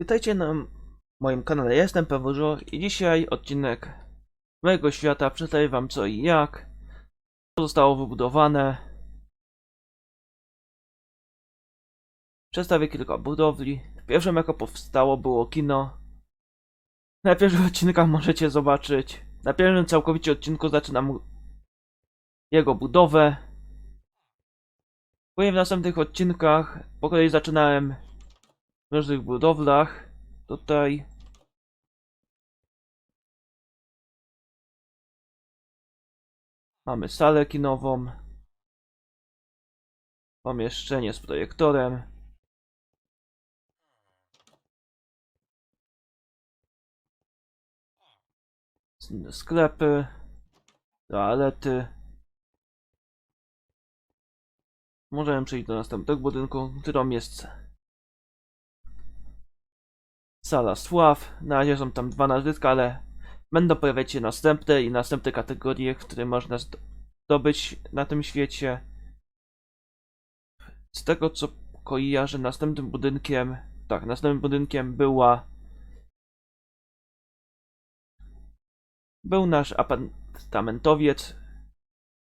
Witajcie na moim kanale, jestem Pewurzo i dzisiaj odcinek mojego świata przedstawię wam co i jak co zostało wybudowane. Przedstawię kilka budowli. Pierwszym jako powstało było kino. Na pierwszych odcinkach możecie zobaczyć. Na pierwszym całkowicie odcinku zaczynam jego budowę. Później w następnych odcinkach po kolei zaczynałem w różnych budowlach. Tutaj. Mamy salę kinową. Pomieszczenie z projektorem. Sklepy. Toalety. Możemy przejść do następnego budynku, którą jest Sala Sław. Na razie są tam dwa nazwiska, ale będą pojawiać się następne i następne kategorie, które można zdo- zdobyć na tym świecie. Z tego co kojarzę, następnym budynkiem, tak, następnym budynkiem była był nasz apartamentowiec.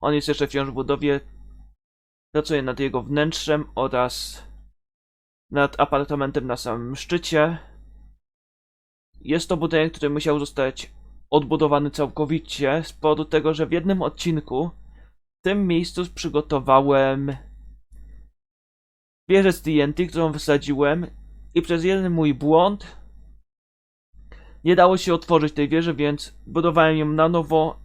On jest jeszcze wciąż w budowie. Pracuję nad jego wnętrzem oraz nad apartamentem na samym szczycie. Jest to budynek, który musiał zostać odbudowany całkowicie z powodu tego, że w jednym odcinku w tym miejscu przygotowałem wieżę z TNT, którą wysadziłem i przez jeden mój błąd nie dało się otworzyć tej wieży, więc budowałem ją na nowo.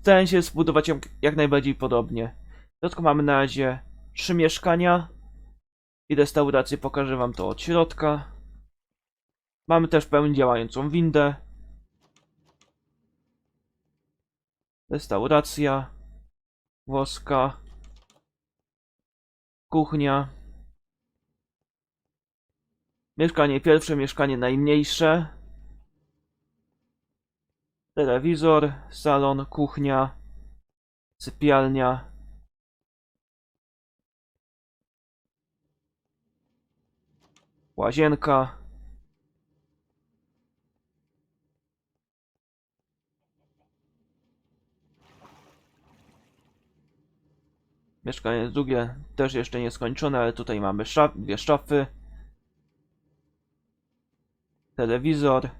Starałem się zbudować ją jak najbardziej podobnie. W mamy na razie trzy mieszkania i restaurację, pokażę wam to od środka. Mamy też pełni działającą windę. Restauracja. Włoska. Kuchnia. Mieszkanie pierwsze, mieszkanie najmniejsze. Telewizor, salon, kuchnia, sypialnia. Łazienka. Mieszkanie drugie też jeszcze nie skończone, ale tutaj mamy szaf, dwie szafy. Telewizor.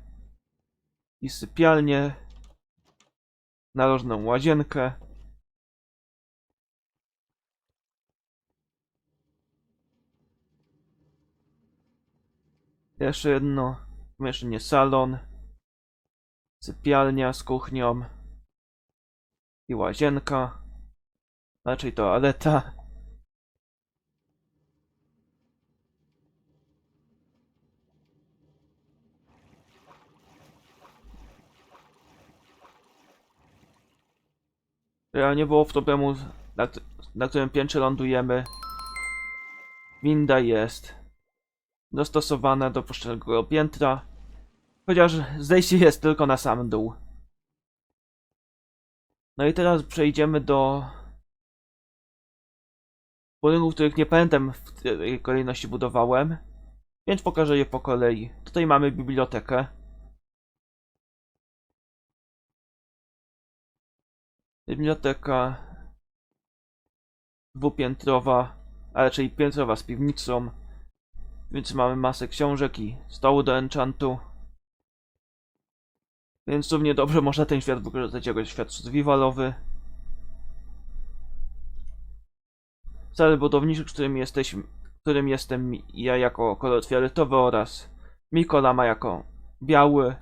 I sypialnię. Narożną łazienkę. Jeszcze jedno. Pomieszczenie salon. Sypialnia z kuchnią. I łazienka. Raczej toaleta. nie było problemu, na, na którym piętrze lądujemy. Winda jest dostosowana do poszczególnego piętra. Chociaż zejście jest tylko na sam dół. No i teraz przejdziemy do budynków, których nie pamiętam w kolejności budowałem, więc pokażę je po kolei. Tutaj mamy bibliotekę. Biblioteka dwupiętrowa, a raczej piętrowa z piwnicą, więc mamy masę książek i stołu do enchantu. Więc równie dobrze można ten świat wykorzystać jako świat survivalowy. Cały budowniczy, którym jesteśmy, którym jestem ja jako kolor fioletowy oraz Mikola ma jako biały.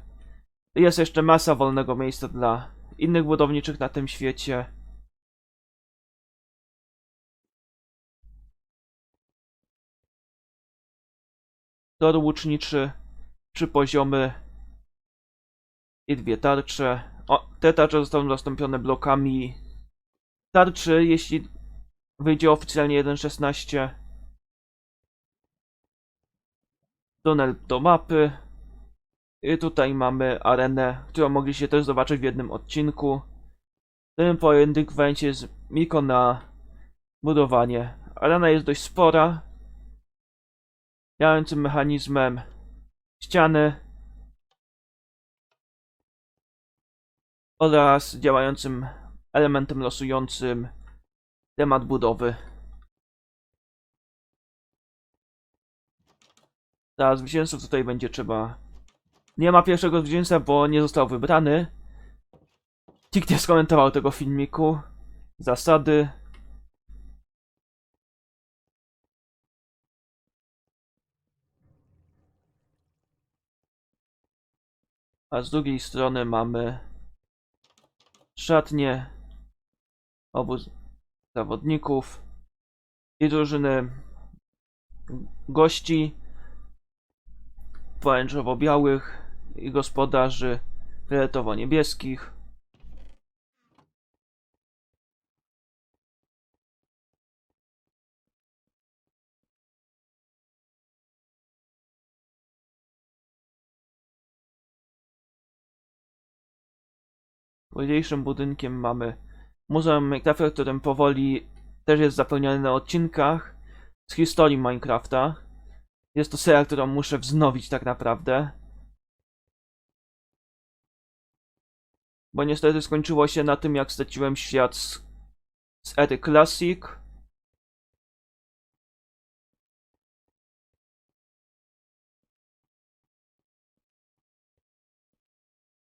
Jest jeszcze masa wolnego miejsca dla innych budowniczych na tym świecie. Tor łuczniczy, trzy poziomy i dwie tarcze. O, te tarcze zostaną zastąpione blokami tarczy, jeśli wyjdzie oficjalnie 1.16. Tunel do mapy. I tutaj mamy arenę, którą mogliście też zobaczyć w jednym odcinku. Ten pojedynek będzie z Miko na budowanie. Arena jest dość spora. Działającym mechanizmem ściany oraz działającym elementem losującym temat budowy. Dla zwycięzców tutaj będzie trzeba... Nie ma pierwszego zwycięzca, bo nie został wybrany. Nikt nie skomentował tego filmiku. Zasady. A z drugiej strony mamy szatnie obu z- zawodników i drużyny gości pomarańczowo-białych i gospodarzy fioletowo-niebieskich. Ważniejszym budynkiem mamy Muzeum Minecrafta, którym powoli też jest zapełniony na odcinkach z historii Minecrafta. Jest to seria, którą muszę wznowić tak naprawdę. Bo niestety skończyło się na tym, jak straciłem świat z, z ery Classic.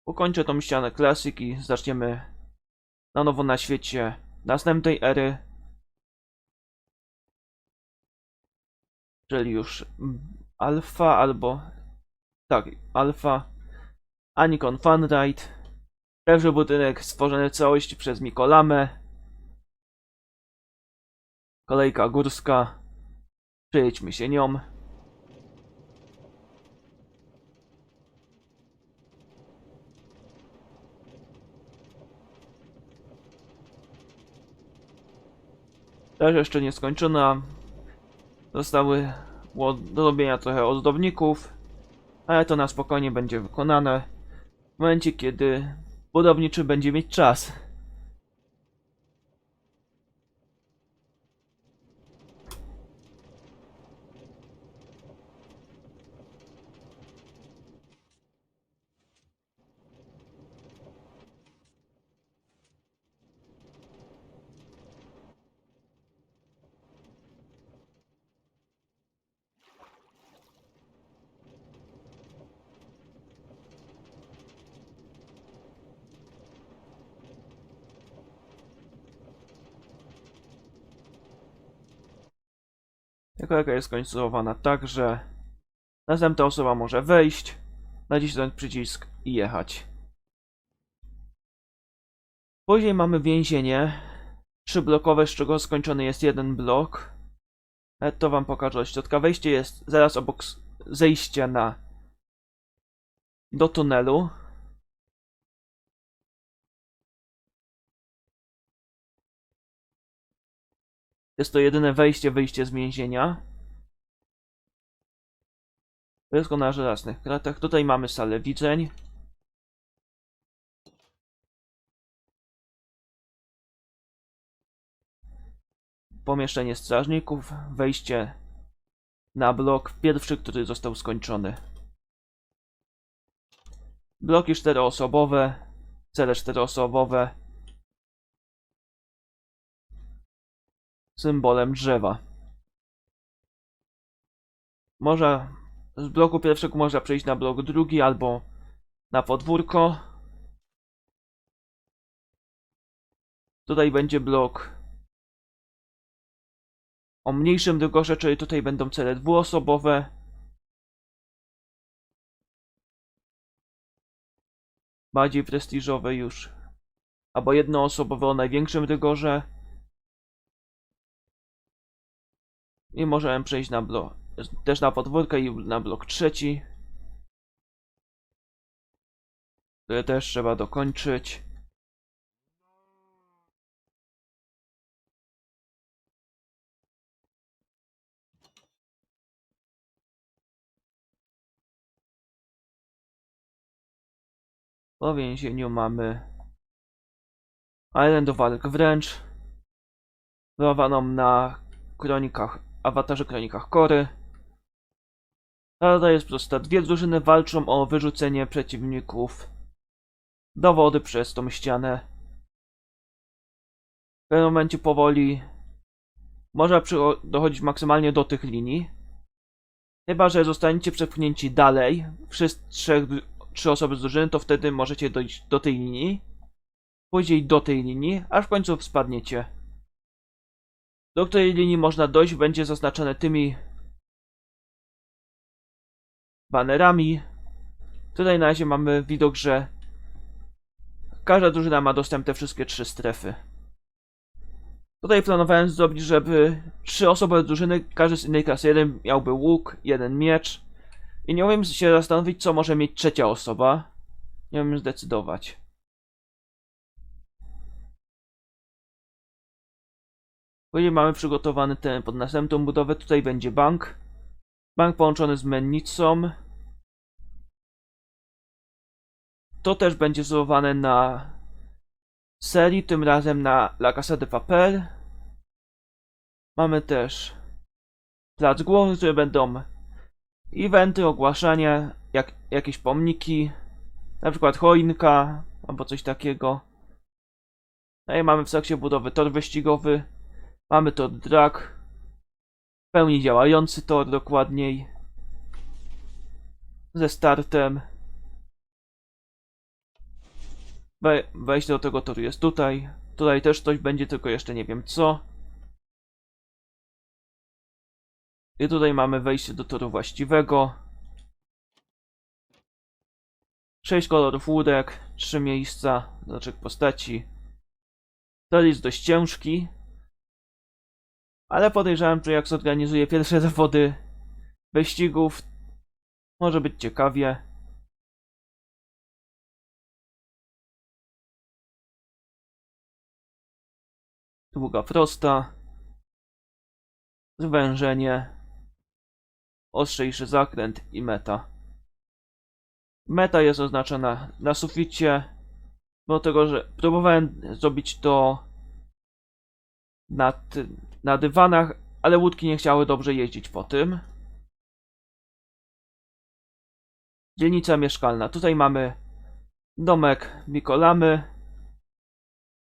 Ukończę tą ścianę Classic i zaczniemy na nowo na świecie następnej ery. Czyli już mm, alfa albo tak, alfa Anikon Funride. Pierwszy budynek stworzony w całości przez Mikolamę. Kolejka górska. Przejedźmy się nią. Też jeszcze nie skończona. Zostały do robienia trochę ozdobników, ale to na spokojnie będzie wykonane w momencie, kiedy budowniczy będzie mieć czas. Kolejka jest skonstruowana tak, że następna osoba może wejść, nacisnąć przycisk i jechać. Później mamy więzienie, trzyblokowe, z czego skończony jest jeden blok. Ale to wam pokażę od środka. Wejście jest zaraz obok zejścia na do tunelu. Jest to jedyne wejście, wyjście z więzienia. Wszystko na żelaznych kratach. Tutaj mamy salę widzeń. Pomieszczenie strażników. Wejście na blok pierwszy, który został skończony. Bloki czteroosobowe. Cele czteroosobowe. Symbolem drzewa. Może z bloku pierwszego można przejść na blok drugi albo na podwórko. Tutaj będzie blok o mniejszym dygorze, czyli tutaj będą cele dwuosobowe. Bardziej prestiżowe już. Albo jednoosobowe o największym dygorze. I możemy przejść na blok. Też na podwórkę i na blok trzeci. Które też trzeba dokończyć. Po więzieniu mamy Island of Walk wręcz. Wychowaną na kronikach, awatarze kronikach Kory. Zasada jest prosta. Dwie drużyny walczą o wyrzucenie przeciwników do wody przez tą ścianę. W pewnym momencie powoli można dochodzić maksymalnie do tych linii. Chyba, że zostaniecie przepchnięci dalej, wszyscy trzy osoby z drużyny, to wtedy możecie dojść do tej linii. Później do tej linii, aż w końcu spadniecie. Do której linii można dojść będzie zaznaczone tymi banerami. Tutaj na razie mamy widok, że każda drużyna ma dostęp te wszystkie trzy strefy. Tutaj planowałem zrobić, żeby trzy osoby drużyny, każdy z innej klasy, jeden miałby łuk, jeden miecz. I nie umiem się zastanowić, co może mieć trzecia osoba. Nie umiem zdecydować. Później mamy przygotowany ten pod następną budowę. Tutaj będzie bank. Bank połączony z mennicą. To też będzie wzorowane na serii, tym razem na La Casa de Papel. Mamy też plac główny, które będą eventy, ogłaszania, jak, jakieś pomniki, na przykład choinka albo coś takiego. No i mamy w trakcie budowy tor wyścigowy, mamy tor drag, w pełni działający tor dokładniej, ze startem. We, wejście do tego toru jest tutaj. Tutaj też coś będzie, tylko jeszcze nie wiem co. I tutaj mamy wejście do toru właściwego. Sześć kolorów łódek, trzy miejsca, znaczek postaci. Tor jest dość ciężki. Ale podejrzewam, że jak zorganizuję pierwsze zawody wyścigów, może być ciekawie. Długa prosta. Zwężenie. Ostrzejszy zakręt i meta. Meta jest oznaczona na suficie. Mimo tego, że próbowałem zrobić to na, ty- na dywanach, ale łódki nie chciały dobrze jeździć po tym. Dzielnica mieszkalna. Tutaj mamy domek Mikolamy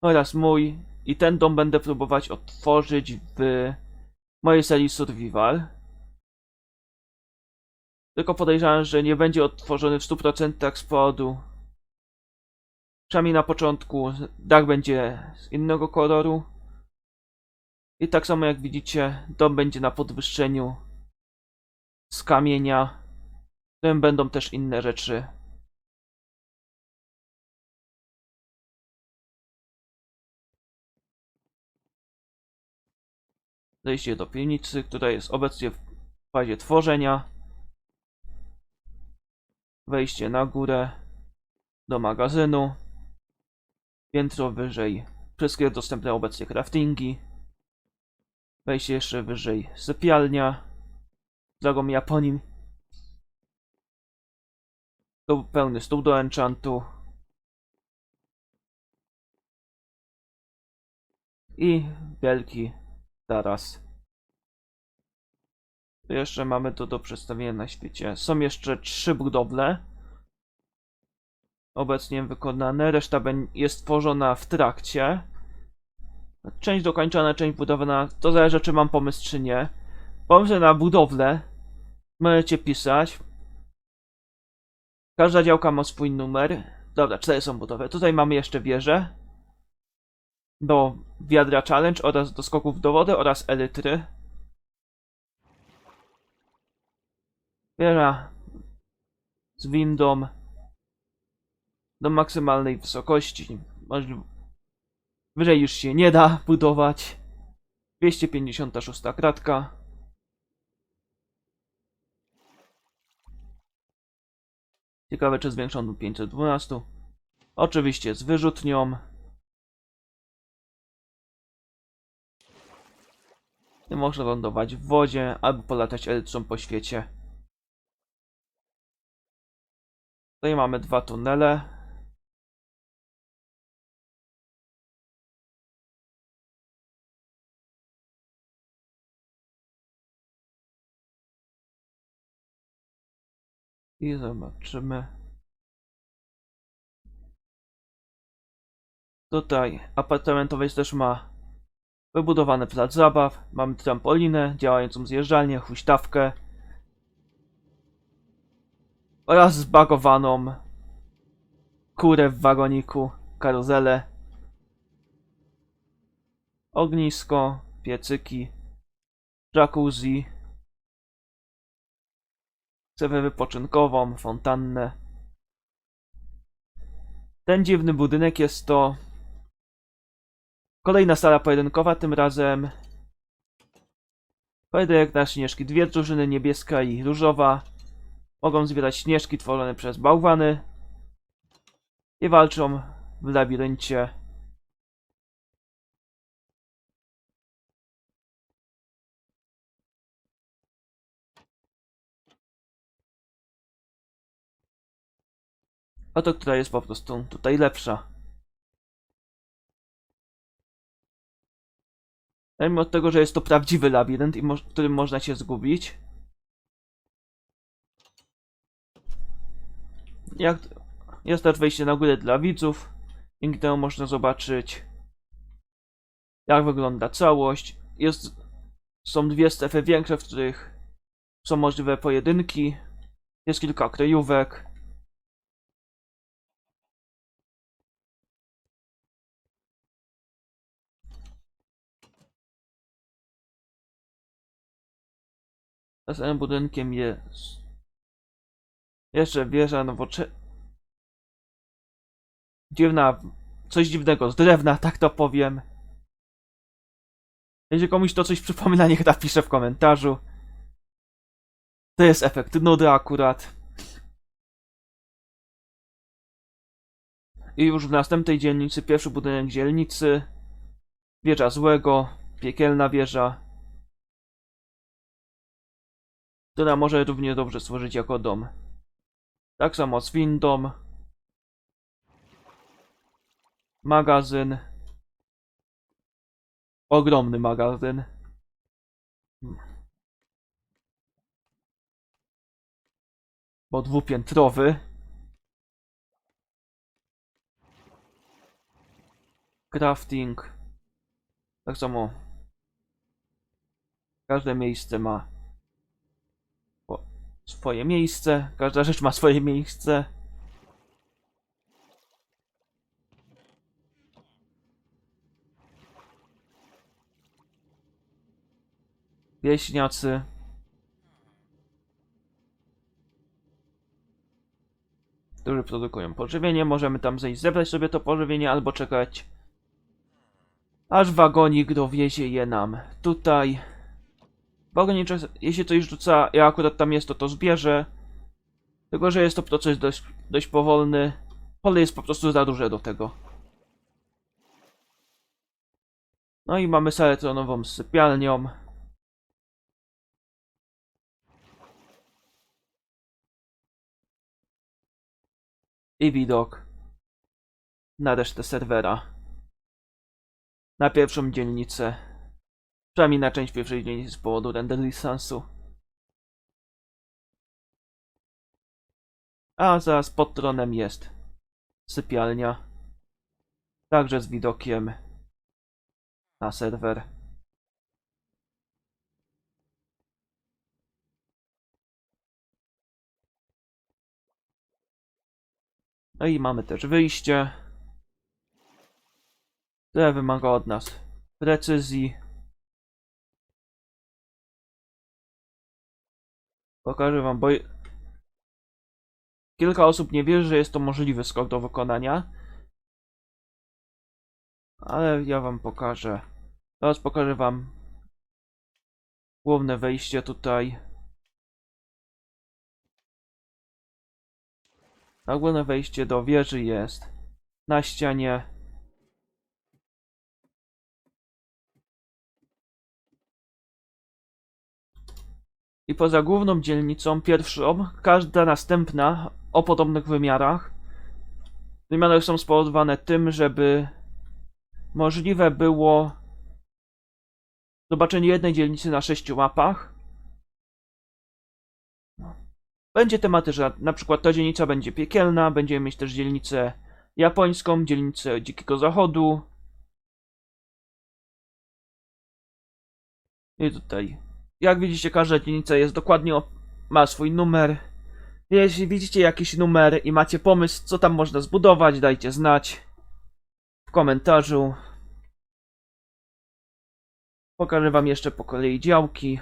oraz mój. I ten dom będę próbować otworzyć w mojej serii Survival. Tylko podejrzewam, że nie będzie otworzony w 100% z powodu. Przynajmniej na początku dach będzie z innego koloru. I tak samo jak widzicie, dom będzie na podwyższeniu z kamienia. W którym będą też inne rzeczy. Zejście do piwnicy, która jest obecnie w fazie tworzenia. Wejście na górę do magazynu. Piętro wyżej wszystkie dostępne obecnie craftingi. Wejście jeszcze wyżej sypialnia. Drogą Japonii. To pełny stół do enchantu. I wielki taras. Tu jeszcze mamy to do przedstawienia na świecie. Są jeszcze trzy budowle. Obecnie wykonane. Reszta jest tworzona w trakcie. Część dokończona, część budowana. To zależy, czy mam pomysł, czy nie. Pomysły na budowlę możecie pisać. Każda działka ma swój numer. Dobra, cztery są budowy. Tutaj mamy jeszcze wieżę. Do wiadra challenge oraz do skoków do wody oraz elitry. Wieża z windą do maksymalnej wysokości. Możli- Wyżej już się nie da budować. 256 kratka. Ciekawe, czy zwiększono do 512. Oczywiście z wyrzutnią. Nie można lądować w wodzie albo polatać elytrą po świecie. Tutaj mamy dwa tunele. I zobaczymy. Tutaj apartamentowiec też ma wybudowany plac zabaw. Mamy trampolinę, działającą zjeżdżalnię, huśtawkę oraz zbagowaną kurę w wagoniku, karuzelę, ognisko, piecyki, jacuzzi, strefę wypoczynkową, fontannę. Ten dziwny budynek jest to kolejna sala pojedynkowa, tym razem pojedynek na śnieżki. Dwie drużyny, niebieska i różowa, mogą zbierać śnieżki tworzone przez bałwany i walczą w labiryncie. Oto, która jest po prostu tutaj lepsza. Mimo tego, że jest to prawdziwy labirynt, w którym można się zgubić. Jak jest też wejście na górę dla widzów, dzięki temu można zobaczyć, jak wygląda całość. Jest, są dwie strefy większe, w których są możliwe pojedynki. Jest kilka kryjówek. Następnym budynkiem jest jeszcze wieża nowocze... Dziwna, coś dziwnego z drewna, tak to powiem. Jeśli komuś to coś przypomina, niech napisze w komentarzu. To jest efekt nudy akurat. I już w następnej dzielnicy, pierwszy budynek dzielnicy. Wieża złego, piekielna wieża. Która może równie dobrze służyć jako dom. Tak samo z windą, magazyn, ogromny magazyn. Bo dwupiętrowy. Crafting. Tak samo. Każde miejsce ma swoje miejsce. Każda rzecz ma swoje miejsce. Wieśniacy. Którzy produkują pożywienie. Możemy tam zejść, zebrać sobie to pożywienie albo czekać aż wagonik dowiezie je nam tutaj. Czas- jeśli coś rzuca, ja akurat tam jest, to to zbierze. Tylko, że jest to proces dość, dość powolny. Pole jest po prostu za duże do tego. No i mamy salę tronową z sypialnią. I widok na resztę serwera. Na pierwszą dzielnicę. Przynajmniej na część pierwszej dzielnicy z powodu render lisansu. A zaraz pod tronem jest sypialnia. Także z widokiem na serwer. No i mamy też wyjście, które wymaga od nas precyzji. Pokażę wam, bo kilka osób nie wierzy, że jest to możliwy skok do wykonania. Ale ja wam pokażę. Teraz pokażę wam główne wejście tutaj. A główne wejście do wieży jest na ścianie. I poza główną dzielnicą, pierwszą, każda następna o podobnych wymiarach. Wymiary są spowodowane tym, żeby możliwe było zobaczenie jednej dzielnicy na sześciu mapach. Będzie tematy, że na przykład ta dzielnica będzie piekielna, będziemy mieć też dzielnicę japońską, dzielnicę Dzikiego Zachodu. I tutaj, jak widzicie, każda dzielnica jest dokładnie, ma swój numer. Jeśli widzicie jakiś numer i macie pomysł, co tam można zbudować, dajcie znać w komentarzu. Pokażę wam jeszcze po kolei działki.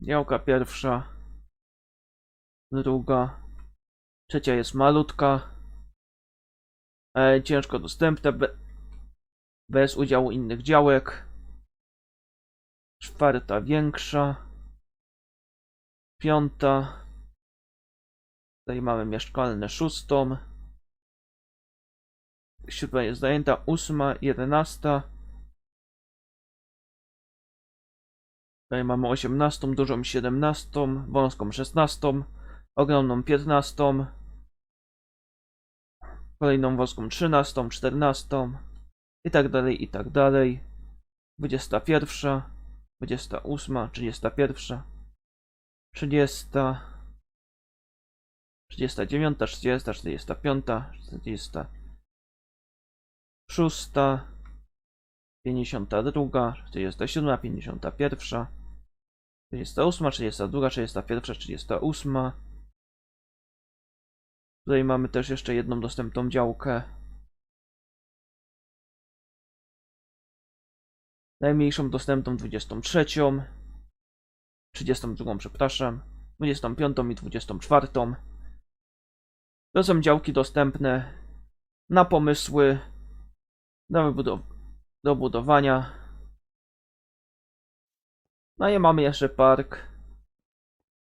Działka pierwsza, druga, trzecia jest malutka, e, ciężko dostępna, be, bez udziału innych działek, czwarta większa, piąta, tutaj mamy mieszkalne szóstą, siódma jest zajęta, ósma, jedenasta, Tutaj mamy 18, dużą 17, wąską 16, ogromną 15, kolejną wąską 13, 14 i tak dalej, i tak dalej. 21, 28, 31, 30, 39, 30, 45, 46, 52, 47, 51, 38, 32, 31, 38. Tutaj mamy też jeszcze jedną dostępną działkę. Najmniejszą dostępną 23, 32, przepraszam, 25 i 24. To są działki dostępne na pomysły do, wybudow- do budowania. No i mamy jeszcze park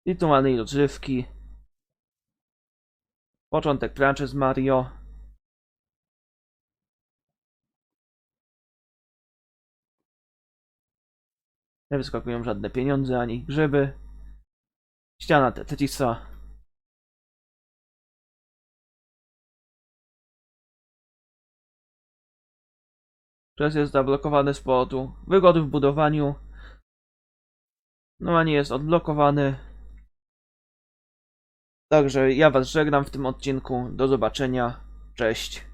wirtualnej rozrywki. Początek planszy z Mario. Nie wyskakują żadne pieniądze ani grzyby. Ściana Tetrisa. Przez jest zablokowany z powodu wygody w budowaniu. No a nie jest odblokowany. Także ja was żegnam w tym odcinku. Do zobaczenia. Cześć.